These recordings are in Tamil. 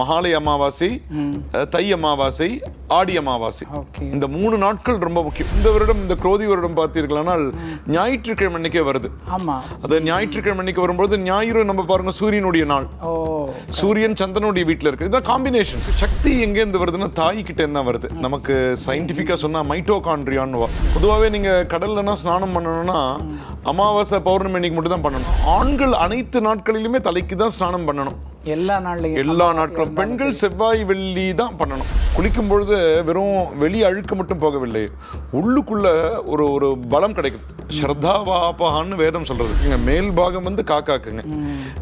மகாலய அமாவாசை தை அமாவாசை ஆடி அமாவாசை. இந்த மூணு நாட்கள் ரொம்ப முக்கியம். இந்த வருடம் இந்த குரோதி வருடம் பார்த்தீர்களானால் ஞாயிற்றுக்கிழமை அன்னைக்கே வருது. ஆமா. அது ஞாயிற்றுக்கிழமை அன்னைக்கு வரும்போது ஞாயிறு நம்ம பாருங்க சூரியனுடைய நாள். சூரியன் சந்திரனுடைய வீட்டில் இருக்கு. இதான் காம்பினேஷன் சக்தி எங்கேருந்து வருதுன்னா தாய் கிட்ட தான் வருது. நமக்கு சயின்டிஃபிக்காக சொன்னா மைட்டோகாண்ட்ரியான்னு பொதுவாகவே நீங்க கடல்லனா ஸ்நானம் பண்ணணும்னா அமாவாசை பௌர்ணமி அன்னைக்கு மட்டும் தான் பண்ணணும். ஆண்கள் அனைத்து நாட்களிலுமே தலைக்கு தான் ஸ்நானம் பண்ணணும். எல்லா நாட்களும். பெண்கள் செவ்வாய் வெள்ளி தான் பண்ணணும். குளிக்கும் பொழுது வெறும் வெளி அழுக்கு மட்டும் போகவில்லை. உள்ளுக்குள்ள ஒரு ஒரு பலம் கிடைக்குது. ஸ்ரத்தாவாபகான்னு வேதம் சொல்றது. மேல் பாகம் வந்து காக்காக்குங்க.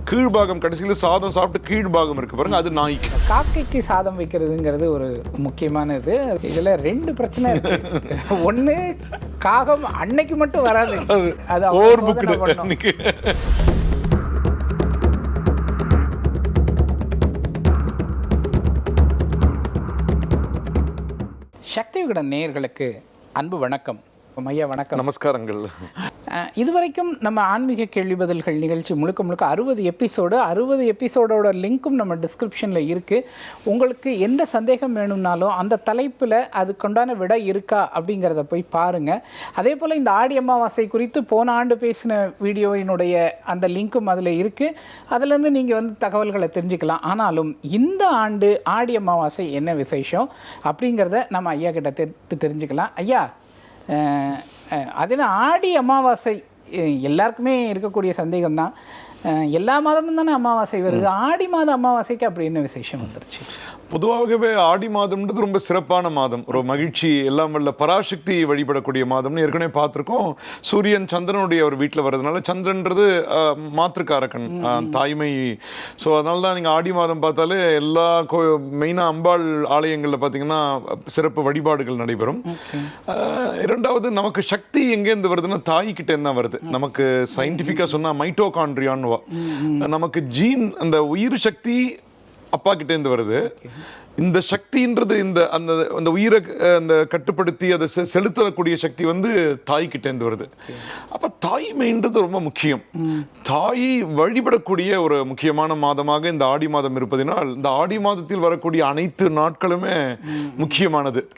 கீழ் பாகம் கடைசியில் சாதம் சாப்பிட்டு கீழ் பாகம் இருக்கு பாருங்க அது நாய்க்கு. காக்கைக்கு சாதம் வைக்கிறதுங்கிறது ஒரு முக்கியமான இது இதுல ரெண்டு பிரச்சனை இருக்கு. ஒண்ணு காகம் அன்னைக்கு மட்டும் வராது. அது அவங்க ஓவர் சக்தி விகடன் நேயர்களுக்கு அன்பு வணக்கம். ஐயா வணக்கம். நமஸ்காரங்கள். இதுவரைக்கும் நம்ம ஆன்மீக கேள்வி பதில்கள் நிகழ்ச்சி முழுக்க முழுக்க அறுபது எபிசோடு அறுபது எபிசோடோட லிங்க்கும் நம்ம டிஸ்கிரிப்ஷனில் இருக்குது உங்களுக்கு எந்த சந்தேகம் வேணும்னாலும் அந்த தலைப்பில் அதுக்குண்டான விடை இருக்கா அப்படிங்கிறத போய் பாருங்கள் அதே போல் இந்த ஆடி அமாவாசை குறித்து போன ஆண்டு பேசின வீடியோவினுடைய அந்த லிங்க்கும் அதில் இருக்குது அதுலேருந்து நீங்கள் வந்து தகவல்களை தெரிஞ்சுக்கலாம். ஆனாலும் இந்த ஆண்டு ஆடி அமாவாசை என்ன விசேஷம் அப்படிங்கிறத நம்ம ஐயா கிட்ட தெரி தெரிஞ்சுக்கலாம். ஐயா அஹ், அஹ், அது என்ன ஆடி அமாவாசை எல்லாருக்குமே இருக்கக்கூடிய சந்தேகம் தான். எல்லா மாதமும் தானே அமாவாசை வருது. ஆடி மாத அமாவாசைக்கு அப்படி என்ன விசேஷம் வந்துருச்சு? பொதுவாகவே ஆடி மாதம்ன்றது ரொம்ப சிறப்பான மாதம். ஒரு மகிழ்ச்சி எல்லாம் வல்ல பராசக்தி வழிபடக்கூடிய மாதம்னு ஏற்கனவே பார்த்துருக்கோம். சூரியன் சந்திரனுடைய ஒரு வீட்டில் வர்றதுனால சந்திரன்றது அஹ், தாய்மை. ஸோ அதனால தான் நீங்கள் ஆடி மாதம் பார்த்தாலே எல்லா கோ மெயினாக அம்பாள் ஆலயங்களில் பார்த்தீங்கன்னா சிறப்பு வழிபாடுகள் நடைபெறும். இரண்டாவது நமக்கு சக்தி எங்கேருந்து வருதுன்னா தாய் கிட்ட இருந்து தான் வருது நமக்கு சயின்டிஃபிக்காக சொன்னால் மைட்டோகாண்ட்ரியான்னுவா நமக்கு ஜீன் அந்த உயிர் சக்தி அப்பா கிட்டேருந்து வருது. இந்த சக்தின்றது இந்த அந்த அந்த உயிரை அந்த கட்டுப்படுத்தி அதை செ- செலுத்தக்கூடிய சக்தி வந்து தாய் கிட்ட இருந்து வருது. அப்ப தாய்மைன்றது ரொம்ப முக்கியம். தாய் வழிபடக்கூடிய ஒரு முக்கியமான மாதமாக இந்த ஆடி மாதம் இருப்பதினால் இந்த ஆடி மாதத்தில் வரக்கூடிய அனைத்து நாட்களுமே முக்கியமானது.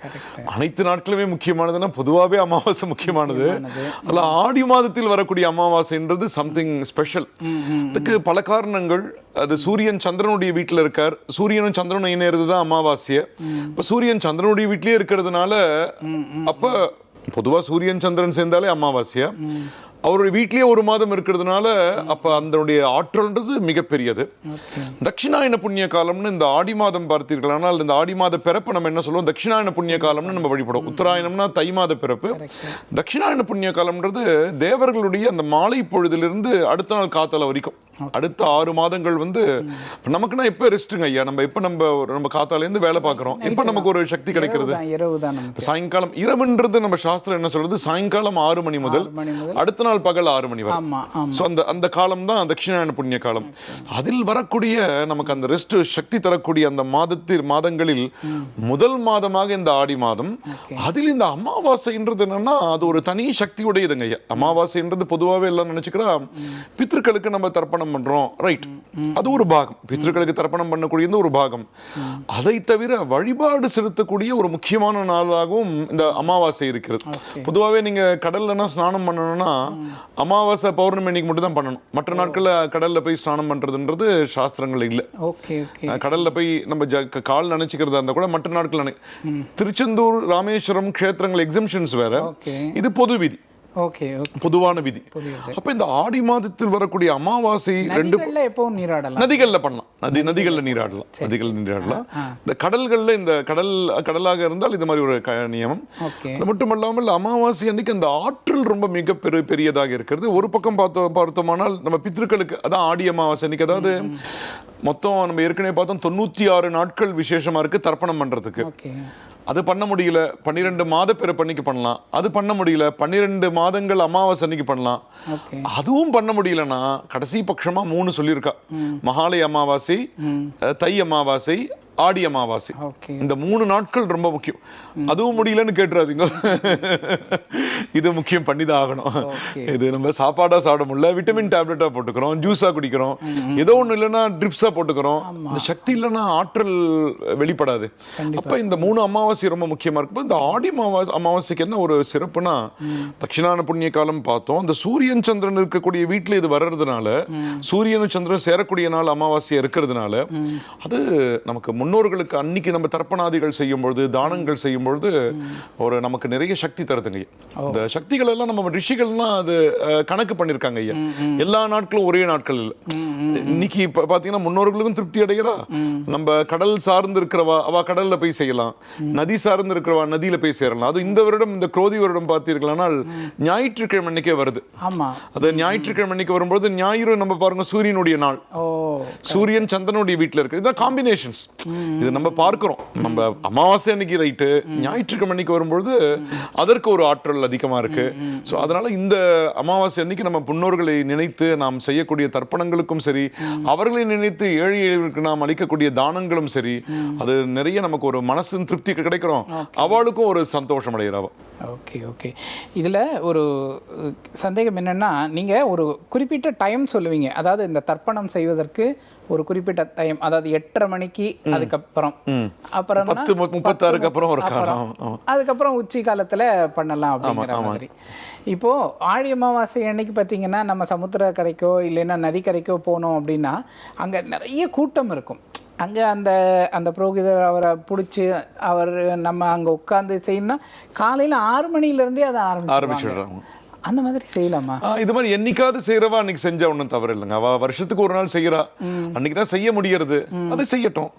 அனைத்து நாட்களுமே முக்கியமானதுன்னா பொதுவாகவே அமாவாசை முக்கியமானது. அதில் ஆடி மாதத்தில் வரக்கூடிய அமாவாசைன்றது சம்திங் ஸ்பெஷல் இதுக்கு பல காரணங்கள். அது சூரியன் சந்திரனுடைய வீட்டில் இருக்கார். சூரியனும் சந்திரனும் இணையிறது தான் அமாவாசையை. இப்போ சூரியன் சந்திரனுடைய வீட்டிலே இருக்கிறதுனால அப்போ பொதுவாக சூரியன் சந்திரன் சேர்ந்தாலே அமாவாசையா? அவருடைய வீட்லயே ஒரு மாதம் இருக்கிறதுனால அப்ப அதனுடைய ஆற்றல்ன்றது மிகப்பெரியது. தட்சிணாயன புண்ணிய காலம்னு இந்த ஆடி மாதம் பார்த்தீர்களானால் இந்த ஆடி மாத பிறப்பு நம்ம என்ன சொல்லுவோம்? தட்சிணாயன புண்ணிய காலம்னு நம்ம வழிபடுவோம். உத்தராயணம்னா தை மாத பிறப்பு. தட்சிணாயன புண்ணிய காலம்ன்றது தேவர்களுடைய அந்த மாலை பொழுதிலிருந்து அடுத்த நாள் காத்தால வரைக்கும். அடுத்த ஆறு மாதங்கள் வந்து நமக்குன்னா எப்போ ரெஸ்ட்டுங்க ஐயா? நம்ம எப்போ நம்ம நம்ம காத்தாலேருந்து வேலை பார்க்குறோம்? எப்போ நமக்கு ஒரு சக்தி கிடைக்கிறது? சாயங்காலம் இரவுன்றது நம்ம சாஸ்திரம் என்ன சொல்றது? சாயங்காலம் ஆறு மணி முதல் அடுத்த நாள் பகல் ஆறு மணி வரை. ஆமா ஆமா. ஸோ அந்த அந்த காலம் தான் தட்சிணாயன புண்ணிய காலம். அதில் வரக்கூடிய நமக்கு அந்த ரெஸ்ட் சக்தி தரக்கூடிய அந்த மாதத்தில் மாதங்களில் முதல் மாதமாக இந்த ஆடி மாதம். அதில் இந்த அமாவாசைன்றது என்னன்னா அது ஒரு தனி சக்தியுடையதுங்க ஐயா. அமாவாசைன்றது பொதுவாகவே எல்லாம் நினைச்சுக்கிறா பித்ருக்களுக்கு நம்ம தர்ப்பணம் பண்றோம். ரைட் அது ஒரு பாகம். பித்ருக்களுக்கு தர்ப்பணம் பண்ணக்கூடியது ஒரு பாகம். அதை தவிர வழிபாடு செலுத்தக்கூடிய ஒரு முக்கியமான நாளாகவும் இந்த அமாவாசை இருக்கிறது. பொதுவாகவே நீங்க கடல்லனா ஸ்நானம் பண்ணணும்னா அமாவாசை பௌர்ணமி அன்னைக்கு மட்டும் தான் பண்ணணும். மற்ற நாட்கள்ல கடல்ல போய் ஸ்நானம் பண்றதுன்றது சாஸ்திரங்கள் இல்லை. கடல்ல போய் நம்ம ஜ- கால் நினைச்சுக்கிறதா இருந்தா கூட மற்ற நாட்கள் திருச்செந்தூர் ராமேஸ்வரம் க்ஷேத்திரங்கள் எக்ஸம்ஷன்ஸ் வேற. இது பொது விதி. ஓகே பொதுவான விதி. அப்ப இந்த ஆடி மாதத்தில் வரக்கூடிய அமாவாசை ரெண்டு நதிகள்ல எப்பவும் நீராடலாம். நதிகள்ல பண்ணலாம். நதி நதிகள்ல நீராடலாம். நதிகள் நீராடலாம். இந்த கடல்கள்ல இந்த கடல் கடலாக இருந்தால் இது மாதிரி ஒரு நியமம். அது மட்டும் இல்லாமல் அமாவாசை அன்னைக்கு அந்த ஆற்றல் ரொம்ப மிக பெரு பெரியதாக இருக்கிறது. ஒரு பக்கம் பார்த்தோம் பார்த்தோமானால் நம்ம பித்ருக்களுக்கு அதான் ஆடி அமாவாசை அன்னைக்கு. அதாவது மொத்தம் நம்ம ஏற்கனவே பார்த்தோம் தொண்ணூத்தி ஆறு நாட்கள் விசேஷமா இருக்கு தர்ப்பணம் பண்றதுக்கு. அது பண்ண முடியல பன்னிரெண்டு மாத பிறப்பு அன்னைக்கு பண்ணலாம். அது பண்ண முடியல பன்னிரெண்டு மாதங்கள் அமாவாசை அன்னைக்கு பண்ணலாம். அதுவும் பண்ண முடியலன்னா கடைசி பட்சமா மூணு சொல்லியிருக்கா. மகாலய அமாவாசை தை அமாவாசை ஆடி அமாவாசை. இந்த மூணு நாட்கள் ரொம்ப முக்கியம். அதுவும் முடியலன்னு கேட்டுறாதீங்க. இது முக்கியம் பண்ணிதான் ஆகணும். Okay. இது நம்ம சாப்பாடா சாப்பிட முடியல விட்டமின் டேப்லெட்டா போட்டுக்கிறோம் ஜூஸா குடிக்கிறோம். ஏதோ ஒண்ணு இல்லைன்னா ட்ரிப்ஸா போட்டுக்கிறோம். இந்த சக்தி இல்லைன்னா ஆற்றல் வெளிப்படாது. அப்ப இந்த மூணு அமாவாசை ரொம்ப முக்கியமா இருக்கு இந்த ஆடி அமாவாசை அமாவாசைக்கு என்ன ஒரு சிறப்புனா தட்சிணான புண்ணிய காலம் பார்த்தோம். இந்த சூரியன் சந்திரன் இருக்கக்கூடிய வீட்டுல இது வர்றதுனால சூரியனும் சந்திரன் சேரக்கூடிய நாள் அமாவாசையா இருக்கிறதுனால அது நமக்கு முன்னோர்களுக்கு அன்னைக்கு நம்ம தர்ப்பணாதிகள் செய்யும் பொழுது தானங்கள் செய்யும் பொழுது ஒரு நமக்கு நிறைய சக்தி தருதுங்க ஐயா. இந்த சக்திகள் எல்லாம் நம்ம ரிஷிகள்லாம் அது கணக்கு பண்ணிருக்காங்க ஐயா. எல்லா நாட்களும் ஒரே நாட்கள் இல்ல. இன்னைக்கு இப்ப பாத்தீங்கன்னா முன்னோர்களுக்கும் திருப்தி அடைகிறா. நம்ம கடல் சார்ந்து இருக்கிறவா அவ கடல்ல போய் செய்யலாம். நதி சார்ந்து இருக்கிறவா நதியில போய் சேரலாம். அது இந்த வருடம் இந்த குரோதி வருடம் பார்த்தீர்களானால் ஞாயிற்றுக்கிழமை அன்னைக்கே வருது. ஆமா. அது ஞாயிற்றுக்கிழமை அன்னைக்கு வரும்போது ஞாயிறு நம்ம பாருங்க சூரியனுடைய நாள். சூரியன் சந்திரனுடைய வீட்ல இருக்கு. இதான் காம்பினேஷன்ஸ் இது நம்ம பார்க்கிறோம். நம்ம அமாவாசை அன்னைக்கு ரைட்டு ஞாயிற்றுக்கிழமை அன்னைக்கு வரும்பொழுது அதற்கு ஒரு ஆற்றல் அதிகமா இருக்கு. ஸோ அதனால இந்த அமாவாசை அன்னைக்கு நம்ம முன்னோர்களை நினைத்து நாம் செய்யக்கூடிய தர்ப்பணங்களுக்கும் சரி அவர்களை நினைத்து ஏழை எளியவர்களுக்கு நாம் அளிக்கக்கூடிய தானங்களும் சரி அது நிறைய நமக்கு ஒரு மனசின் திருப்தி கிடைக்கிறோம். அவளுக்கும் ஒரு சந்தோஷம் அடைகிறவா ஓகே ஓகே இதில் ஒரு சந்தேகம் என்னென்னா நீங்கள் ஒரு குறிப்பிட்ட டைம் சொல்லுவீங்க. அதாவது இந்த தர்ப்பணம் செய்வதற்கு ஒரு குறிப்பிட்ட டைம் அதாவது எட்டரை மணிக்கு அதுக்கப்புறம். அப்புறம் பத்து முப்பத்தாறுக்கு அப்புறம் ஒரு காலம். அதுக்கப்புறம் உச்சி காலத்துல பண்ணலாம் அப்படிங்கிற மாதிரி. இப்போ ஆழி அமாவாசை அன்னைக்கு பார்த்தீங்கன்னா நம்ம சமுத்திரக்கரைக்கோ இல்லைன்னா நதிக்கரைக்கோ போனோம் அப்படின்னா அங்க நிறைய கூட்டம் இருக்கும். அங்க அந்த அந்த புரோகிதர் அவரை பிடிச்சி அவர் நம்ம அங்க உட்கார்ந்து செய்யணும்னா காலையில ஆறு மணிலேருந்தே அதை ஆரம்பிச்சு ஆரம்பிச்சுடுறாங்க. அந்த மாதிரி செய்யலாமா? இது மாதிரி என்னைக்காவது செய்யறவா அன்னைக்கு செஞ்சா ஒண்ணும் தவறு இல்லைங்க. அவ வருஷத்துக்கு ஒரு நாள் செய்யறா அன்னைக்கு தான் செய்ய முடியறது. அதை செய்யட்டும்.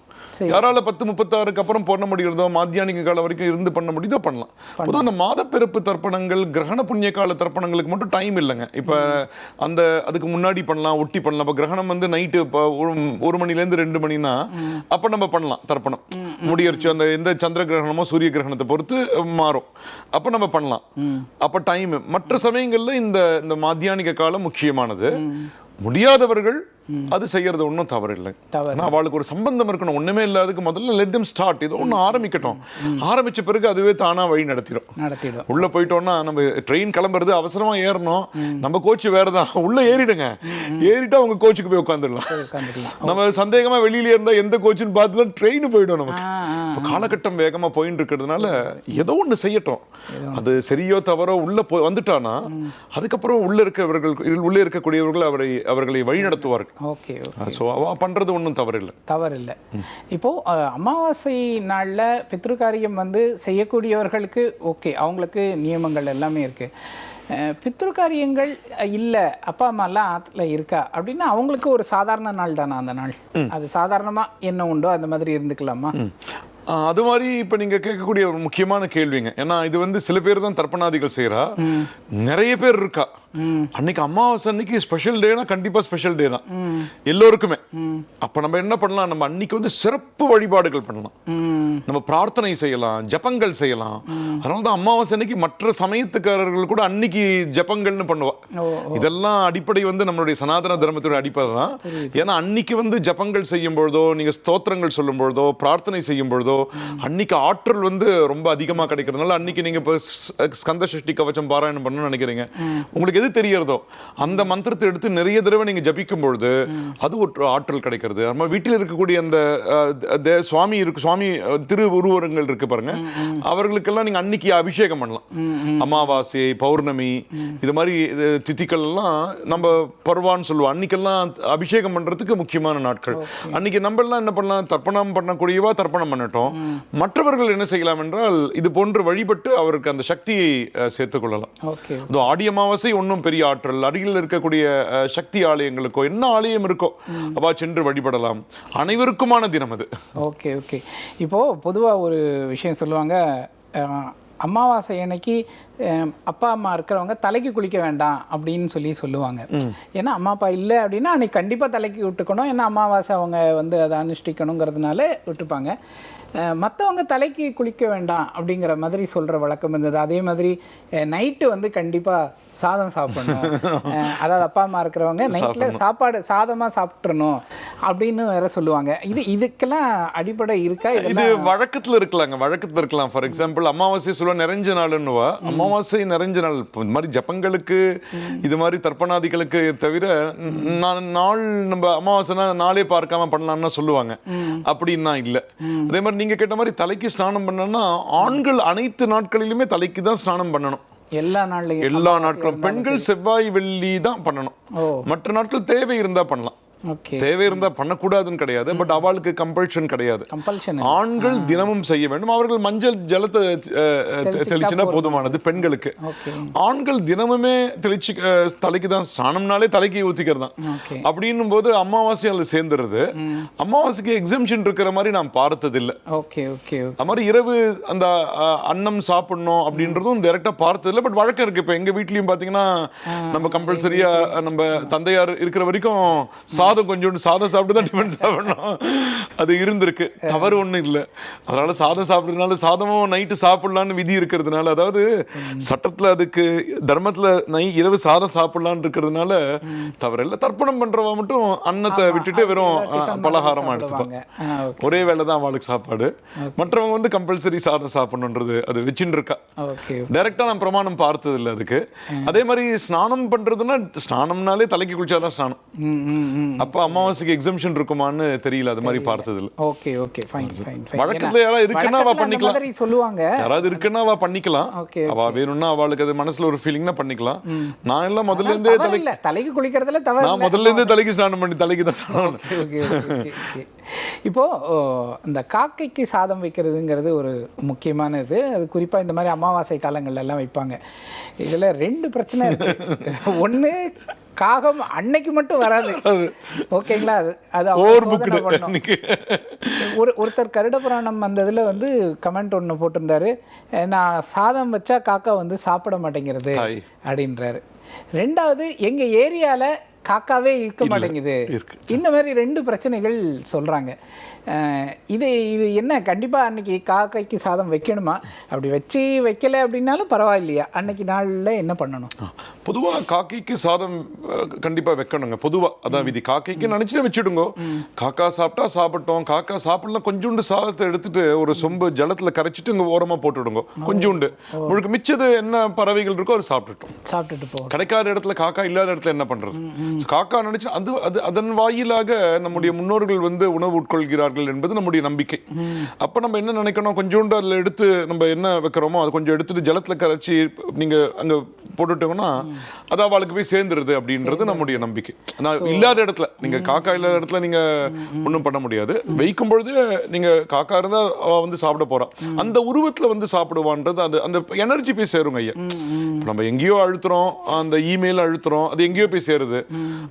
யாரால பத்து முப்பத்தாறுக்கு அப்புறம் பண்ண முடிகிறதோ மாத்தியானிக காலம் வரைக்கும் இருந்து பண்ண முடியுதோ பண்ணலாம். பொதுவாக அந்த மாதப்பிறப்பு தர்ப்பணங்கள் கிரகண புண்ணிய கால தர்ப்பணங்களுக்கு மட்டும் டைம் இல்லைங்க. இப்ப அந்த அதுக்கு முன்னாடி பண்ணலாம் ஒட்டி பண்ணலாம். இப்ப கிரகணம் வந்து நைட்டு இப்போ ஒரு மணிலேருந்து ரெண்டு மணினா அப்ப நம்ம பண்ணலாம் தர்ப்பணம். முடியறச்சு அந்த எந்த சந்திர கிரகணமோ சூரிய கிரகணத்தை பொறுத்து மாறும். அப்ப நம்ம பண்ணலாம். அப்ப டைம் மற்ற சமயங்கள்ல இந்த இந்த மாத்தியானிக காலம் முக்கியமானது. முடியாதவர்கள் அது செய்யறது ஒன்றும் தவறு. இல்லை அவளுக்கு ஒரு சம்பந்தம் இருக்கணும். ஒண்ணுமே இல்லாததுக்கு முதல்ல லெட் them ஸ்டார்ட் இது ஒண்ணு ஆரம்பிக்கட்டும். ஆரம்பிச்ச பிறகு அதுவே தானா வழி நடத்திடும் நடத்திடும். உள்ள போயிட்டோம்னா நம்ம ட்ரெயின் கிளம்புறது அவசரமா ஏறணும். நம்ம கோச் வேறதான் உள்ள ஏறிடுங்க. ஏறிட்டா உங்க கோச்சுக்கு போய் உட்காந்துடலாம் நம்ம சந்தேகமா வெளியில இருந்தா எந்த கோச்சுன்னு பார்த்து ட்ரெயின் போயிடும் நமக்கு. இப்போ காலகட்டம் வேகமா போயின்னு இருக்கிறதுனால ஏதோ ஒண்ணு செய்யட்டும். அது சரியோ தவறோ உள்ள போய் வந்துட்டானா அதுக்கப்புறம் உள்ள இருக்கவர்கள் உள்ள இருக்கக்கூடியவர்கள் அவரை அவர்களை வழி நடத்துவார்கள் ஓகே ஸோ அவ பண்றது ஒன்றும் தவறில்லை. தவறில்லை. இப்போ அஹ், அமாவாசை நாள்ல பித்ருக்காரியம் வந்து செய்யக்கூடியவர்களுக்கு ஓகே அவங்களுக்கு நியமங்கள் எல்லாமே இருக்கு. அஹ், பித்ருக்காரியங்கள் இல்ல அப்பா அம்மாலாம் ஆத்துல இருக்கா? அப்படின்னா அவங்களுக்கு ஒரு சாதாரண நாள் தானா அந்த நாள்? அது சாதாரணமா என்ன உண்டோ அந்த மாதிரி இருந்துக்கலாமா? அது மாதிரி இப்ப நீங்க கேட்கக்கூடிய ஒரு முக்கியமான கேள்விங்க. ஏன்னா இது வந்து சில பேர் தான் தர்ப்பணாதிகள் செய்யறா நிறைய பேர் இருக்கா. அன்னைக்கு அமாவாசை அன்னைக்கு ஸ்பெஷல் டேனா கண்டிப்பா ஸ்பெஷல் டே தான். எல்லோருக்குமே. அப்ப நம்ம என்ன பண்ணலாம்? நம்ம அன்னைக்கு வந்து சிறப்பு வழிபாடுகள் பண்ணலாம். நம்ம பிரார்த்தனை செய்யலாம் ஜபங்கள் செய்யலாம். அதனால தான் அமாவாசை அன்னைக்கு மற்ற சமயத்துக்காரர்கள் கூட அன்னைக்கு ஜபங்கள்னு பண்ணுவா. இதெல்லாம் அடிப்படை வந்து நம்மளுடைய சனாதன தர்மத்தோட அடிப்படை தான் ஏன்னா அன்னைக்கு வந்து ஜபங்கள் செய்யும் பொழுதோ நீங்க ஸ்தோத்திரங்கள் சொல்லும் பொழுதோ பிரார்த்தனை செய்யும் பொழுதோ அன்னைக்கு ஆற்றல் வந்து ரொம்ப அதிகமா கிடைக்கிறதுனால அன்னைக்கு நீங்க இப்போ ஸ்கந்த சஷ்டி கவச்சம் பாராயணம் பண்ணணும்னு நினைக்கிறீங்க. உங்களுக்கு எது தெரியறதோ அந்த மந்திரத்தை எடுத்து நிறைய தடவை நீங்க ஜபிக்கும் பொழுது அது ஒரு ஆற்றல் கிடைக்கிறது. நம்ம வீட்டில் இருக்கக்கூடிய அந்த சுவாமி இருக்கு சுவாமி திரு உருவங்கள் இருக்கு பாருங்க. அவர்களுக்கெல்லாம் நீங்க அன்னைக்கு அபிஷேகம் பண்ணலாம். அமாவாசை பௌர்ணமி இது மாதிரி திதிகள் எல்லாம் நம்ம பருவான்னு சொல்லுவோம். அன்னைக்கெல்லாம் அபிஷேகம் பண்றதுக்கு முக்கியமான நாட்கள். அன்னைக்கு நம்ம எல்லாம் என்ன பண்ணலாம்? தர்ப்பணம் பண்ணக்கூடியவா தர்ப்பணம் பண்ணட்டும். மற்றவர்கள் என்ன செய்யலாம் என்றால் இது போன்று வழிபட்டு அவருக்கு அந்த சக்தியை அஹ், சேர்த்துக் கொள்ளலாம். ஓகே. இந்த ஆடி அமாவாசை ஒன்றும் பெரிய ஆற்றல். அருகில் இருக்கக்கூடிய சக்தி ஆலயங்களுக்கோ என்ன ஆலயம் இருக்கோ அவா சென்று வழிபடலாம். அனைவருக்குமான தினம் அது. Okay okay. இப்போது பொதுவாக ஒரு விஷயம் சொல்லுவாங்க அமாவாசை அன்னைக்கு அப்பா அம்மா இருக்கிறவங்க தலைக்கு குளிக்க வேண்டாம் அப்படின்னு சொல்லி சொல்லுவாங்க. ஏன்னா அம்மா அப்பா இல்லை அப்படின்னா அன்னைக்கு கண்டிப்பாக தலைக்கு விட்டுக்கணும். ஏன்னா அமாவாசை அவங்க வந்து அதை அனுஷ்டிக்கணுங்கிறதுனால விட்டுப்பாங்க. மற்றவங்க தலைக்கு குளிக்க வேண்டாம் அப்படிங்கிற மாதிரி சொல்கிற வழக்கம் இருந்தது. அதே மாதிரி நைட்டு வந்து கண்டிப்பாக சாதம் சாப்பிடணும். அதாவது அப்பா அம்மா இருக்கிறவங்க நைட்டில் சாப்பாடு சாதமாக சாப்பிட்றணும் அப்படின்னு வேற சொல்லுவாங்க. இது இதுக்கெல்லாம் அடிப்படை இருக்கா? இது வழக்கத்துல இருக்கலாங்க. வழக்கத்துல இருக்கலாம். ஃபார் எக்ஸாம்பிள் அமாவாசை சொல்லுவா நிறைஞ்ச நாளுன்னுவா அமாவாசை நிறைஞ்ச நாள். இந்த மாதிரி ஜப்பங்களுக்கு இது மாதிரி தர்ப்பணாதிகளுக்கு தவிர நாள் நம்ம அமாவாசைனா நாளே பார்க்காம பண்ணலாம்னு சொல்லுவாங்க. அப்படின்னா இல்ல. அதே மாதிரி நீங்க கேட்ட மாதிரி தலைக்கு ஸ்நானம் பண்ணணும்னா ஆண்கள் அனைத்து நாட்களிலுமே தலைக்கு தான் ஸ்நானம் பண்ணணும். எல்லா நாள்லையும் எல்லா நாட்களும் பெண்கள் செவ்வாய் வெள்ளி தான் பண்ணணும். மற்ற நாட்கள் தேவை இருந்தா பண்ணலாம். தேவை இருந்தா பண்ணக்கூடாதுன்னு கிடையாது பட் அவளுக்கு கம்பல்ஷன் கிடையாது. ஆண்கள் தினமும் செய்ய வேண்டும். அவர்கள் மஞ்சள் ஜலத்தை தெளிச்சுனா போதுமானது பெண்களுக்கு. ஆண்கள் தினமுமே தெளிச்சு தலைக்கு தான் ஸ்நானம்னாலே தலைக்கு ஊத்திக்கிறது தான். அப்படின்னும் போது அமாவாசை அதில் சேர்ந்துருது அமாவாசைக்கு எக்ஸம்ஷன் இருக்கிற மாதிரி நான் பார்த்ததில்லை. ஓகே ஓகே அது மாதிரி இரவு அந்த அன்னம் சாப்பிடணும் அப்படின்றதும் டைரக்டா பார்த்ததில்ல. பட் வழக்கம் இருக்கு. இப்போ எங்க வீட்லயும் பாத்தீங்கன்னா நம்ம கம்பல்சரியா நம்ம தந்தையார் இருக்கிற வரைக்கும் சாதம் கொஞ்சோண்டு சாதம் சாப்பிட்டு தான் டிஃபன் சாப்பிடணும். அது இருந்திருக்கு. தவறு ஒண்ணும் இல்லை. அதனால சாதம் சாப்பிட்றதுனால சாதமும் நைட்டு சாப்பிடலான்னு விதி இருக்கிறதுனால அதாவது சட்டத்துல அதுக்கு தர்மத்துல நை இரவு சாதம் சாப்பிடலான்னு இருக்கிறதுனால தவறு இல்லை தர்ப்பணம் பண்றவா மட்டும் அன்னத்தை விட்டுட்டு வெறும் அஹ், பலகாரமா எடுத்துப்பா எடுத்துப்பாங்க ஒரே வேளை தான் அவளுக்கு சாப்பாடு. மற்றவங்க வந்து கம்பல்சரி சாதம் சாப்பிடணுன்றது அது வச்சுன்னு இருக்கா ஓகே. டைரக்டா நான் பிரமாணம் பார்த்தது இல்லை அதுக்கு அதே மாதிரி ஸ்நானம் பண்றதுன்னா ஸ்நானம்னாலே தலைக்கு குளிச்சாதான் ஸ்நானம். அப்ப அமாவாசைக்கு எக்ஸம்ஷன் இருக்குமான்னு தெரியல அது மாதிரி பார்த்தது ஓகே ஓகே ஃபைன் ஃபைன் வழக்கத்துல யாராவது இருக்குன்னா அவ பண்ணிக்கலாம். சொல்லுவாங்க. யாராவது இருக்குன்னா அவ பண்ணிக்கலாம். ஓகே அவ வேணும்னா அவளுக்கு அது மனசுல ஒரு ஃபீலிங்னா பண்ணிக்கலாம். நான் எல்லாம் முதல்ல இருந்தே இல்ல. தலைக்கு குளிக்கிறதுல தவறு நான் முதல்ல இருந்தே தலைக்கு ஸ்நானம் பண்ணி தலைக்கு தான் ஸ்நானம் இப்போ இந்த காக்கைக்கு சாதம் வைக்கிறதுங்கிறது ஒரு முக்கியமான இது அது குறிப்பா இந்த மாதிரி அமாவாசை காலங்கள்ல எல்லாம் வைப்பாங்க. இதுல ரெண்டு பிரச்சனை இருக்கு. ஒண்ணு காகம் அன்னைக்கு மட்டும் வராது. ஓகேங்களா? அது அது ஒரு ஒருத்தர் கருட புராணம் அந்த இதில் வந்து கமெண்ட் ஒன்று போட்டிருந்தாரு. நான் சாதம் வச்சா காக்கா வந்து சாப்பிட மாட்டேங்கிறது. அப்படின்றாரு. ரெண்டாவது எங்க ஏரியால காக்காவே இருக்க மாட்டேங்குது. இந்த மாதிரி ரெண்டு பிரச்சனைகள் சொல்றாங்க. இது இது என்ன? கண்டிப்பா அன்னைக்கு காக்கைக்கு சாதம் வைக்கணுமா? அப்படி வச்சு வைக்கல அப்படின்னாலும் பரவாயில்லையா? அன்னைக்கு நாள்ல என்ன பண்ணணும்? பொதுவா காக்கைக்கு சாதம் அஹ், கண்டிப்பா வைக்கணுங்க. பொதுவா. அதான் விதி. காக்கைக்கு நினைச்சு வச்சுடுங்க. காக்கா சாப்பிட்டா சாப்பிட்டோம். காக்கா சாப்பிடலாம் கொஞ்சோண்டு சாதத்தை எடுத்துட்டு ஒரு சொம்பு ஜலத்துல கரைச்சிட்டு இங்க ஓரமா போட்டுடுங்க. கொஞ்சோண்டு. முழுக்க மிச்சது என்ன பறவைகள் இருக்கோ அது சாப்பிட்டுட்டோம் சாப்பிட்டுட்டு போகணும் கிடைக்காத இடத்துல காக்கா இல்லாத இடத்துல என்ன பண்றது? காக்கா நினைச்சு அது அது அதன் வாயிலாக நம்முடைய முன்னோர்கள் வந்து உணவு உட்கொள்கிறார்கள் என்பது நம்முடைய நம்பிக்கை. அப்ப நம்ம என்ன நினைக்கணும்? கொஞ்சோண்டு அதுல எடுத்து நம்ம என்ன வைக்கிறோமோ அது கொஞ்சம் எடுத்துட்டு ஜலத்துல கரைச்சி நீங்க அங்க போட்டுட்டோம்னா அது அவளுக்கு போய் சேர்ந்துருது அப்படின்றது நம்முடைய நம்பிக்கை. நான் இல்லாத இடத்துல நீங்க காக்கா இல்லாத இடத்துல நீங்க ஒண்ணும் பண்ண முடியாது. வைக்கும் பொழுது நீங்க காக்கா இருந்தா அவ வந்து சாப்பிட போறா. அந்த உருவத்துல வந்து சாப்பிடுவான்றது அது அந்த எனர்ஜி போய் சேருங்க ஐயா. நம்ம எங்கேயோ அழுத்துறோம் அந்த இமெயில் அழுத்துறோம் அது எங்கேயோ போய் சேருது.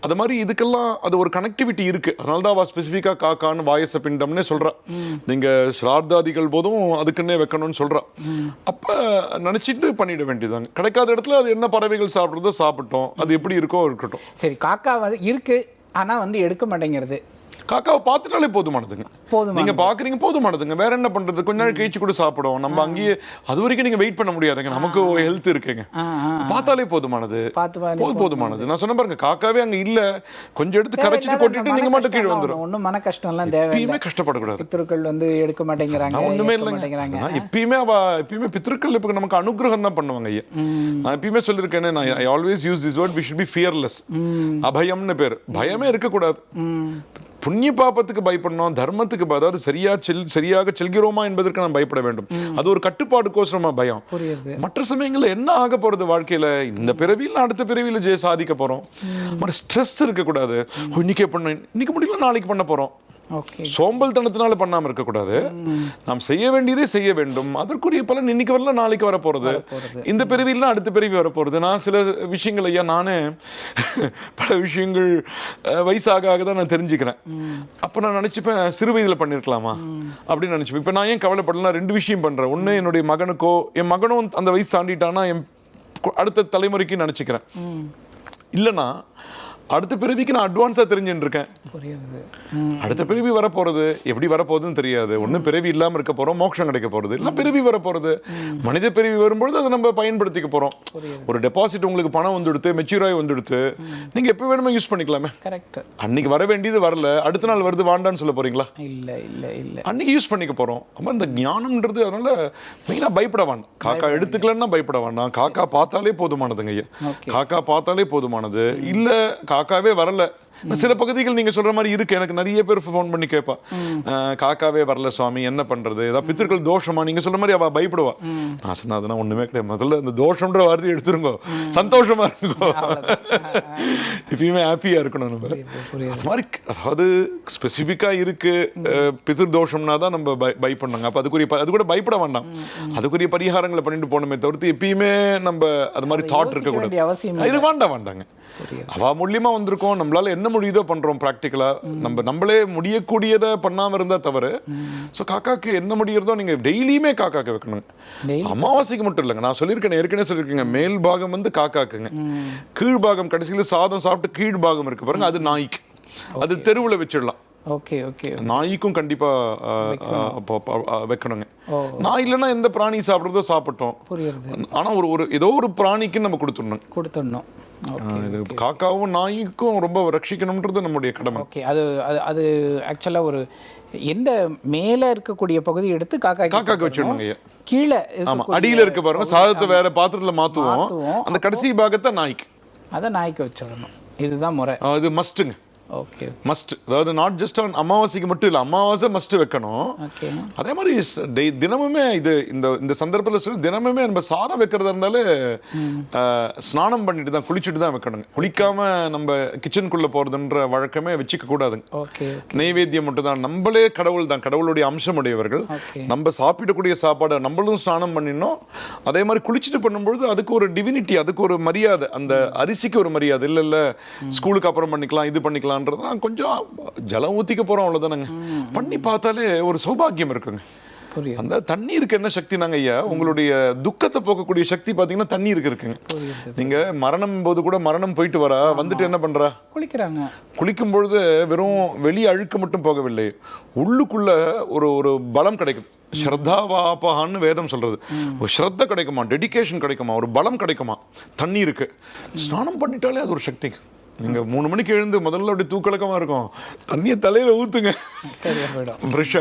அது மாதிரி இதுக்கெல்லாம் அது ஒரு கனெக்டிவிட்டி இருக்கு. அதனால தான் அவ ஸ்பெசிஃபிக்கா காக்கான்னு வாயச பிண்டம்னே சொல்கிறா நீங்க ஸ்ரார்த்தாதிகள் போதும் அதுக்குன்னே வைக்கணும்னு சொல்றா. அப்ப நினைச்சிட்டு பண்ணிட வேண்டியதாங்க கிடைக்காத இடத்துல அது என்ன பறவைகள் சாப்பிடுறதோ சாப்பிட்டோம். அது எப்படி இருக்கோ இருக்கட்டும். சரி காக்கா வந்து இருக்கு ஆனா வந்து எடுக்க மாட்டேங்கிறது. காக்காவை பார்த்துட்டாலே போதுமானதுங்க. போதுமா நீங்க பாக்குறீங்க போதுமானதுங்க. வேற என்ன பண்றது? கொஞ்ச நாள் கழிச்சு கூட சாப்பிடுவோம். நம்ம அங்கேயே அது வரைக்கும் நீங்க வெயிட் பண்ண முடியாதுங்க. நமக்கு ஹெல்த் இருக்குங்க. பார்த்தாலே போதுமானது. போதுமானது. நான் சொன்ன பாருங்க காக்காவே அங்க இல்ல. கொஞ்சம் எடுத்து கரைச்சிட்டு கொட்டிட்டு நீங்க மட்டும் கீழே வந்துரும். ஒன்றும் மன கஷ்டம்லாம் தேவை எப்பயுமே கஷ்டப்படக்கூடாது. பித்ருக்கள் வந்து எடுக்க மாட்டேங்கிறாங்க ஒண்ணுமே இல்லைங்க. எப்பயுமே அவ எப்பயுமே பித்திருக்கள் இப்ப நமக்கு அனுகிரகம் தான் பண்ணுவாங்க ஐயா. நான் எப்பயுமே சொல்லியிருக்கேன் நான் I always use this word we should be fearless அபயம்னு பேர். பயமே இருக்கக்கூடாது. புண்ணிய பாபத்துக்கு பயப்படணும் தர்மத்துக்கு அதாவது சரியா செல் சரியாக செல்கிறோமா என்பதற்கு நாம் பயப்பட வேண்டும். அது ஒரு கட்டுப்பாடுக்கோசரமா பயம். மற்ற சமயங்கள்ல என்ன ஆக போறது வாழ்க்கையில? இந்த பிறவியில் அடுத்த பிறவியில ஜெய சாதிக்க போறோம். ஸ்ட்ரெஸ் இருக்கக்கூடாது. இன்னைக்கே பண்ண இன்னைக்கு முடியல நாளைக்கு பண்ண போறோம். ஓகே. சோம்பல்தனத்தினால பண்ணாம இருக்கக்கூடாது. நாம் செய்ய வேண்டியதை செய்ய வேண்டும். அதற்குரிய பலன் இன்னைக்கு வரல நாளைக்கு வர போறது இந்த பிறவியில் அடுத்த பிறவி வர போறது நான் சில விஷயங்கள் ஐயா நானே பல விஷயங்கள் வயசாக ஆக தான் நான் தெரிஞ்சுக்கிறேன். அப்ப நான் நினைச்சுப்பேன் சிறு வயதுல பண்ணிருக்கலாமா? அப்படின்னு நினைச்சுப்பேன். இப்ப நான் ஏன் கவலைப்படலாம் ரெண்டு விஷயம் பண்றேன். ஒண்ணு என்னுடைய மகனுக்கோ என் மகனும் அந்த வயசு தாண்டிட்டானா என் அடுத்த தலைமுறைக்கு நினைச்சுக்கிறேன். இல்லைன்னா அடுத்த பிறவிக்கு நான் அட்வான்ஸாக தெரிஞ்சுட்டு இருக்கேன் அடுத்த பிறவி வரப்போறது எப்படி வரப்போகுதுன்னு தெரியாது. ஒன்றும் பிறவி இல்லாமல் இருக்க போறோம் மோட்சம் கிடைக்க போறது. இல்லை பிறவி வரப்போறது. மனித பிறவி வரும்பொழுது அதை நம்ம பயன்படுத்திக்க போறோம். ஒரு டெபாசிட் உங்களுக்கு பணம் வந்துடுத்து மெச்சூர் ஆகி வந்துடுத்து நீங்க எப்போ வேணுமோ யூஸ் பண்ணிக்கலாமே. கரெக்ட் அன்னைக்கு வர வேண்டியது வரல அடுத்த நாள் வருது வாண்டான்னு சொல்ல போறீங்களா? இல்ல இல்ல இல்ல. அன்னைக்கு யூஸ் பண்ணிக்க போறோம். அப்போ இந்த ஞானம்ன்றது அதனால மெயினாக பயப்பட வேண்டாம். காக்கா எடுத்துக்கலன்னா பயப்பட வேண்டாம். காக்கா பார்த்தாலே போதுமானதுங்க ஐயா. காக்கா பார்த்தாலே போதுமானது. இல்ல காக்காவே வரல. சில பகுதிகள் நீங்க சொல்ற மாதிரி இருக்கு. எனக்கு நிறைய பேர் ஃபோன் பண்ணி கேட்பா. காக்காவே வரல சுவாமி என்ன பண்றது? ஏதாவது பித்திருக்கள் தோஷமா? நீங்க சொல்ற மாதிரி அவ பயப்படுவா. நான் சொன்ன அதெல்லாம் ஒண்ணுமே கிடையாது. முதல்ல அந்த தோஷம்ன்ற வார்த்தையை எடுத்துருங்கோ. சந்தோஷமா இருங்கோ. எப்பயுமே ஹாப்பியா இருக்கணும் நம்ம. அது மாதிரி அதாவது ஸ்பெசிஃபிக்காக இருக்கு. அஹ், பிதிர் தோஷம்னா தான் நம்ம பய பயப்படணுங்க அப்போ அதுக்குரிய ப- அது கூட பயப்பட வேண்டாம். அதுக்குரிய பரிகாரங்களை பண்ணிட்டு போகணுமே தவிர்த்து எப்பயுமே நம்ம அது மாதிரி தாட் இருக்கக்கூடாது இது வேண்டாம் வேண்டாங்க. புரியுது. அவ மூலியமா வந்திருக்கோம். நம்மளால என்ன முடியுதோ பண்றோம் ப்ராக்டிக்கலா நம்ம நம்மளே முடியக்கூடியதை பண்ணாம இருந்தா தவறு. ஸோ காக்காக்கு என்ன முடியறதோ நீங்க டெய்லியுமே காக்காக்கு Daily? அமாவாசைக்கு மட்டும் இல்லைங்க. நான் சொல்லியிருக்கேன் ஏற்கனவே சொல்லியிருக்கேங்க. மேல் பாகம் வந்து காக்காக்குங்க. கீழ் பாகம் கடைசியில சாதம் சாப்பிட்டு கீழ் பாகம் இருக்கு பாருங்க அது நாய்க்கு. அது தெருவுல வச்சிடலாம். ஓகே ஓகே நாய்க்கும் கண்டிப்பா வைக்கணுங்க. நாய் இல்லைன்னா எந்த பிராணி சாப்பிட்றதோ சாப்பிட்டோம். ஆனா ஒரு ஒரு ஏதோ ஒரு பிராணிக்கு நம்ம கொடுத்துடணும். கொடுத்துடணும். இது காக்காவும் நாய்க்கும் ரொம்ப ரட்சிக்கணும்ன்றது நம்முடைய கடமை. ஓகே அது அது அது ஆக்சுவலாக ஒரு எந்த மேலே இருக்கக்கூடிய பகுதி எடுத்து காக்காய்க்கு காக்காக்கு வச்சிடணுங்க கீழே ஆமா இருக்கக்கூடிய அடியில இருக்கு பாருங்க சாதத்தை வேற பாத்திரத்துல மாத்துவோம். மாத்துவோம். அந்த கடைசி பாகத்தை நாய்க்கு. அதை நாய்க்கு வச்சிடணும். இதுதான் முறை. இது மஸ்ட்டுங்க ஓகே மஸ்ட் அதாவது நாட் ஜஸ்ட் ஆன் அமாவாசைக்கு மட்டும் இல்லை அமாவாசை மஸ்ட் வைக்கணும். அதே மாதிரி தினமுமே இது இந்த இந்த சந்தர்ப்பத்தில் சொல்லி தினமுமே நம்ம சாதம் வைக்கிறதா இருந்தாலே ஸ்நானம் பண்ணிட்டு தான் குளிச்சுட்டு தான் வைக்கணுங்க. குளிக்காம நம்ம கிச்சனுக்குள்ள போறதுன்ற வழக்கமே வச்சுக்க கூடாதுங்க. நெய்வேத்தியம் மட்டும் தான் நம்மளே கடவுள் தான் கடவுளுடைய அம்சம் உடையவர்கள் ஓகே நம்ம சாப்பிடக்கூடிய சாப்பாடை நம்மளும் ஸ்நானம் பண்ணினோம் அதே மாதிரி குளிச்சுட்டு பண்ணும்பொழுது அதுக்கு ஒரு டிவினிட்டி அதுக்கு ஒரு மரியாதை அந்த அரிசிக்கு ஒரு மரியாதை. இல்லை இல்லை ஸ்கூலுக்கு அப்புறம் பண்ணிக்கலாம் இது பண்ணிக்கலான்றதுலாம் கொஞ்சம் ஜலம் ஊற்றிக்க போகிறோம் அவ்வளோதானங்க பண்ணி பார்த்தாலே ஒரு சௌபாகியம் இருக்குங்க. அந்த தண்ணீருக்கு என்ன சக்தினாங்க ஐயா? உங்களுடைய துக்கத்தை போக்கக்கூடிய சக்தி பார்த்தீங்கன்னா தண்ணீருக்கு இருக்குங்க. நீங்க மரணம் போது கூட மரணம் போயிட்டு வரா? வந்துட்டு என்ன பண்றா? குளிக்கிறாங்க. குளிக்கும் பொழுது வெறும் வெளி அழுக்கு மட்டும் போகவில்லை. உள்ளுக்குள்ள ஒரு ஒரு பலம் கிடைக்குது. ஸ்ரத்தாவாபகான்னு வேதம் சொல்றது. ஒரு ஸ்ரத்த கிடைக்குமா? டெடிகேஷன் கிடைக்குமா? ஒரு பலம் கிடைக்குமா? தண்ணீருக்கு. ஸ்நானம் பண்ணிட்டாலே அது ஒரு சக்தி நீங்க மூணு மணிக்கு எழுந்து முதல்ல அப்படி தூக்கலக்கமா இருக்கும். தண்ணியை தலையில போயிடும். ஃப்ரெஷ்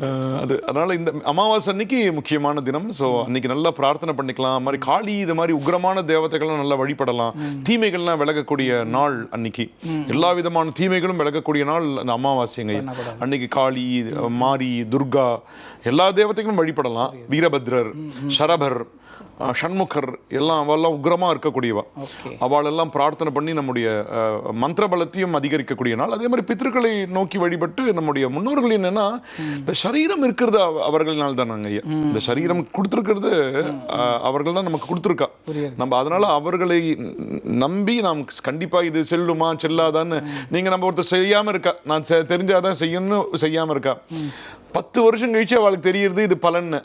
அஹ் அது அதனால இந்த அமாவாசை அன்னைக்கு முக்கியமான தினம். ஸோ அன்னைக்கு நல்லா பிரார்த்தனை பண்ணிக்கலாம். மாதிரி காளி இது மாதிரி உக்ரமான தேவதைகள்லாம் நல்லா வழிபடலாம். தீமைகள்லாம் விலகக்கூடிய நாள் அன்னைக்கு. எல்லா விதமான தீமைகளும் விலகக்கூடிய நாள் அந்த அமாவாசைங்க. அன்னைக்கு காளி மாரி துர்கா எல்லா தேவதைகளும் வழிபடலாம். வீரபத்ரர் சரபர் ஷண்முகர் எல்லாம் அவெல்லாம் உக்ரமா இருக்கக்கூடியவா. அவளெல்லாம் பிரார்த்தனை பண்ணி நம்முடைய மந்திர பலத்தையும் அதிகரிக்கக்கூடிய நாள். அதே மாதிரி பித்ருக்களை நோக்கி வழிபட்டு நம்முடைய முன்னோர்கள் என்னன்னா இந்த சரீரம் இருக்கிறது அவ- அவர்களினால் தான் ஐயா. இந்த சரீரம் கொடுத்துருக்கிறது அவர்கள் தான் நமக்கு கொடுத்துருக்கா. நம்ம அதனால அவர்களை நம்பி நாம் கண்டிப்பா இது செல்லுமா செல்லாதான்னு நீங்க நம்ம ஒருத்தர் செய்யாம இருக்கா. நான் தெரிஞ்சாதான் செய்யணும் செய்யாம இருக்கா. பத்து வருஷம் கழிச்சு அவளுக்கு தெரியுது இது பலன்னு.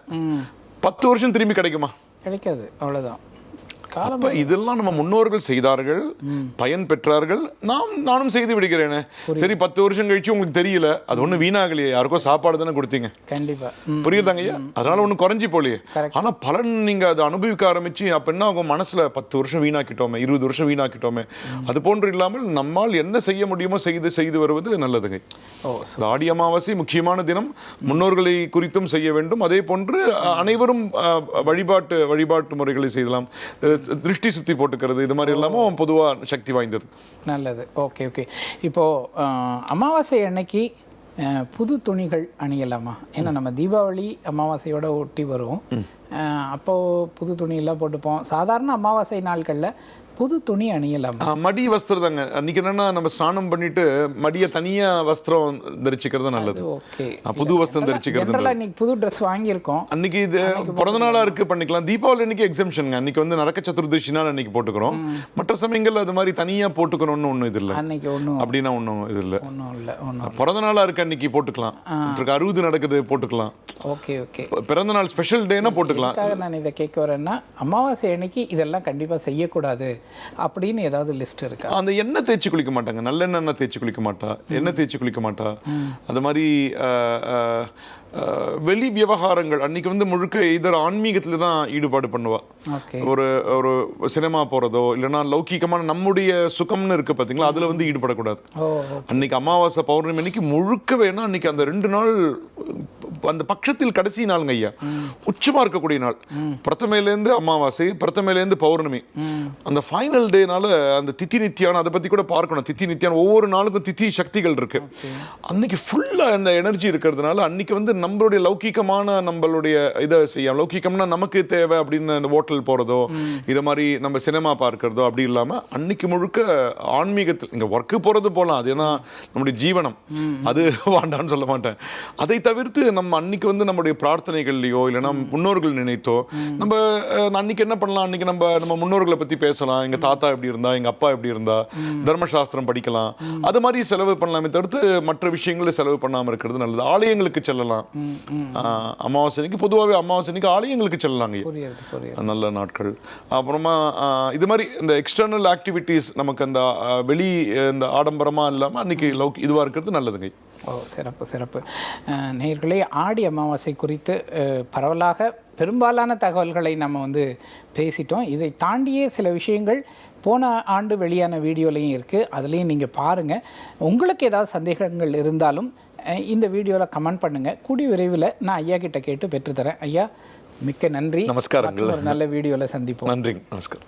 பத்து வருஷம் திரும்பி கிடைக்குமா? கிடைக்காது அவ்வளோதான் காலம் இதெல்லாம் நம்ம முன்னோர்கள் செய்தார்கள் பயன் பெற்றார்கள். நாம் நானும் செய்து விடுகிறேனே. சரி பத்து வருஷம் கழிச்சு உங்களுக்கு தெரியல அது ஒண்ணும் வீணாகலையே. யாருக்கோ சாப்பாடு தானே கொடுத்தீங்க. கண்டிப்பா. ம் புரியுதாங்க ஐயா? அதனால ஒண்ணும் குறைஞ்சி போலையே Correct. ஆனா பலன் நீங்க அதை அனுபவிக்க ஆரம்பிச்சு அப்ப என்ன ஆகும்? மனசுல பத்து வருஷம் வீணாக்கிட்டோமே இருபது வருஷம் வீணாக்கிட்டோமே. அது போன்று இல்லாமல் நம்மால் என்ன செய்ய முடியுமோ செய்து செய்து வருவது நல்லதுங்க. ஆடி அமாவாசை முக்கியமான தினம். முன்னோர்களை குறித்தும் செய்ய வேண்டும். அதே போன்று அனைவரும் வழிபாட்டு வழிபாட்டு முறைகளை செய்யலாம். திருஷ்டி சுத்தி போட்டுக்கிறது இது மாதிரி எல்லாமும் பொதுவா சக்தி வாய்ந்தது. நல்லது. Okay okay. இப்போது அமாவாசை அன்னைக்கு புது துணிகள் அணியலாமா? ஏன்னா நம்ம தீபாவளி அமாவாசையோட ஒட்டி வரும். அஹ், அப்போ புது துணியெல்லாம் போட்டுப்போம். சாதாரண அமாவாசை நாட்களில் புது துணி அணியலாம். மடி வஸ்திரம் தாங்க அன்னைக்கு என்னன்னா நம்ம ஸ்நானம் பண்ணிட்டு மடியை தனியா வஸ்திரம் தரிச்சுக்கிறது நல்லது. ஓகே. புது வஸ்திரம் தரிச்சுக்கிறது இன்னைக்கு புது ட்ரெஸ் வாங்கியிருக்கோம். அன்னைக்கு இது பிறந்த நாளா இருக்கு பண்ணிக்கலாம். தீபாவளி அன்னைக்கு எக்ஸம்ஷனுங்க அன்னைக்கு வந்து நரக்க சதுர்தசி நாள் அன்னைக்கு போட்டுக்கிறோம். மற்ற சமயங்கள்ல அது மாதிரி தனியா போட்டுக்கணும்னு ஒண்ணும் இது இல்லை. அன்னைக்கு ஒன்றும் அப்படின்னா ஒண்ணும் இது இல்லை. ஒன்றும் இல்லை ஒன்றும் பிறந்த நாளா இருக்கு அன்னைக்கு போட்டுக்கலாம். அறுபது நடக்குது போட்டுக்கலாம். Okay okay. பிறந்த நாள் ஸ்பெஷல் டேனா போட்டுக்கலாம். நான் இதை கேட்க வரேன்னா அமாவாசை அன்னைக்கு இதெல்லாம் கண்டிப்பா செய்யக்கூடாது. அப்படின்னு ஏதாவது லிஸ்ட் இருக்கா? அந்த எண்ணெய் தேய்ச்சி குளிக்க மாட்டாங்க. நல்லெண்ணெய் தேய்ச்சி குளிக்க மாட்டா. எண்ணெய் தேய்ச்சி குளிக்க மாட்டா. அது மாதிரி வெளி விவகாரங்கள். அன்னைக்கு வந்து முழுக்க இதர் ஆன்மீகத்துல தான் ஈடுபாடு பண்ணுவா. ஒரு ஒரு சினிமா போறதோ இல்லைன்னா லௌகீகமான நம்முடைய சுகம்னு இருக்கு பாத்தீங்களா அதுல வந்து ஈடுபடக்கூடாது. அன்னைக்கு அமாவாசை பௌர்ணமி அன்னைக்கு முழுக்க வேணா அன்னைக்கு அந்த ரெண்டு நாள் அந்த பட்சத்தில் கடைசி நாளுங்க ஐயா. உச்சமா இருக்கக்கூடிய நாள். பிரதமையிலேருந்து அமாவாசை பிரதமையிலேருந்து பௌர்ணமி. அந்த ஃபைனல் டேனால அந்த தித்தி நித்தியான அதை பத்தி கூட பார்க்கணும். தித்தி நித்தியான ஒவ்வொரு நாளுக்கும் தித்தி சக்திகள் இருக்கு. அன்னைக்கு ஃபுல்லா அந்த எனர்ஜி இருக்கிறதுனால அன்னைக்கு வந்து நம்மளுடைய லௌகீகமான நம்மளுடைய இதை செய்ய லௌகீகம்னா நமக்கு தேவை அப்படின்னு இந்த ஹோட்டல் போறதோ இதை மாதிரி நம்ம சினிமா பார்க்கறதோ அப்படி இல்லாம அன்னைக்கு முழுக்க ஆன்மீகத்தில் இங்க ஒர்க்கு போறது போலாம். அது ஏன்னா நம்முடைய ஜீவனம். அது வேண்டான்னு சொல்ல மாட்டேன். அதை தவிர்த்து நம்ம அன்னைக்கு வந்து நம்முடைய பிரார்த்தனைகள்லையோ இல்லைன்னா முன்னோர்கள் நினைத்தோ நம்ம அன்னைக்கு என்ன பண்ணலாம்? அன்னைக்கு நம்ம நம்ம முன்னோர்களை பத்தி பேசலாம். எங்க தாத்தா எப்படி இருந்தா எங்க அப்பா எப்படி இருந்தா தர்மசாஸ்திரம் படிக்கலாம். அது மாதிரி செலவு பண்ணலாமே தவிர்த்து மற்ற விஷயங்களை செலவு பண்ணாம இருக்கிறது நல்லது. ஆலயங்களுக்கு செல்லலாம். அமாவாசைக்கு பொதுவாகவே அமாவாசைக்கு ஆலயங்களுக்கு செல்லலாங்க. நல்ல நாட்கள். அப்புறமா இது மாதிரி இந்த எக்ஸ்டர்னல் ஆக்டிவிட்டீஸ் நமக்கு அந்த வெளி இந்த ஆடம்பரமா இல்லாம அன்னைக்கு லவ் இதுவா இருக்கிறது நல்லதுங்க. ஓ சிறப்பு சிறப்பு. அஹ், நேயர்களே ஆடி அமாவாசை குறித்து பரவலாக பெரும்பாலான தகவல்களை நம்ம வந்து பேசிட்டோம். இதை தாண்டியே சில விஷயங்கள் போன ஆண்டு வெளியான வீடியோலையும் இருக்குது அதுலேயும் நீங்கள் பாருங்கள் உங்களுக்கு ஏதாவது சந்தேகங்கள் இருந்தாலும் இந்த வீடியோவில் கமெண்ட் பண்ணுங்கள் கூடிய விரைவில் நான் ஐயா கிட்ட கேட்டு பெற்றுத்தரேன். ஐயா மிக்க நன்றி. ஒரு நல்ல வீடியோவில் சந்திப்போம். நன்றிங்க நமஸ்காரம்.